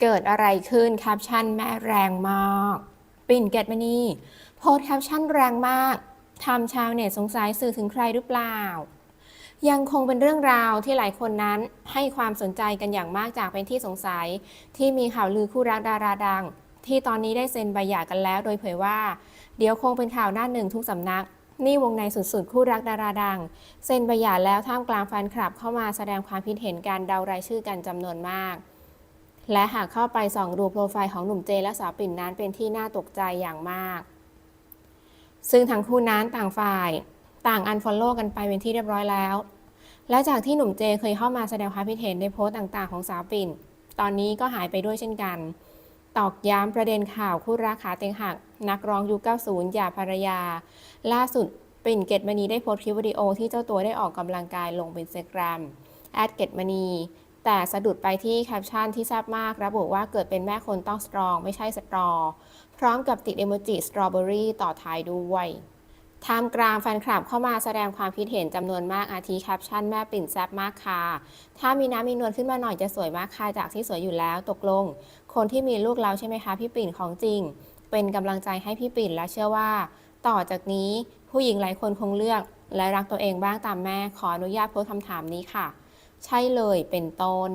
เกิดอะไรขึ้นแคปชั่นแม่แรงมากปิ่นเกตมณีโพสต์แคปชั่นแรงมากทำชาวเน็ตสงสัยสื่อถึงใครหรือเปล่า ยังคงเป็นเรื่องราวที่หลายคนนั้นให้ความสนใจกันอย่างมากจากเป็นที่สงสัย ที่มีข่าวลือคู่รักดาราดัง ที่ตอนนี้ได้เซ็นใบหย่ากันแล้ว โดยเผยว่า เดี๋ยวคงเป็นข่าวหน้าหนึ่งทุกสำนัก นี่วงในสุดๆ คู่รักดาราดัง เซ็นใบหย่าแล้วท่ามกลางแฟนคลับเข้ามาแสดงความคิดเห็นการเดารายชื่อกันจำนวนมาก และหากเข้าไปส่องดูโปรไฟล์ของหนุ่มเจและสาวปิ่นนั้นเป็นที่น่าตกใจอย่างมาก ซึ่งทั้งคู่นั้นต่างฝ่าย ต่างอันฟอลโล่กันไปเป็นที่เรียบร้อยแล้ว และจากที่หนุ่มเจเคยเข้ามาแสดงความคิดเห็นในโพสต์ต่าง ๆ ของสาวปิ่น ตอนนี้ก็หายไปด้วยเช่นกัน ตอกย้ำประเด็นข่าวคู่รักขาเต็งหัก นักร้องยุค 90 หย่าภรรยา ล่าสุดปิ่นเกตมณีได้โพสต์คลิปวิดีโอที่เจ้าตัวได้ออกกำลังกายลงบนอินสตาแกรมแอดเกตมณี แต่สะดุดไปที่แคปชั่นที่แซ่บมากระบุว่าเกิดเป็นแม่คนต้องสตรองไม่ใช่สตรอ พร้อมกับติดเอโมจิสตรอเบอรี่ต่อท้ายด้วยท่ามกลางแฟนคลับเข้ามาแสดงความคิดเห็นจำนวนมากอาทิแคปชั่นแม่ปิ่นแซ่บมากค่ะ ถ้ามีน้ำมีนวลขึ้นมาหน่อยจะสวยมากค่ะจากที่สวยอยู่แล้วตกลง คนที่มีลูกแล้วใช่ไหมคะพี่ปิ่นของจริง เป็นกำลังใจให้พี่ปิ่นและเชื่อว่า ต่อจากนี้ผู้หญิงหลายคนคงเลือก และรักตัวเองบ้างตามแม่ขออนุญาตโพสคำถามนี้ค่ะ ใช่เลยเป็นต้น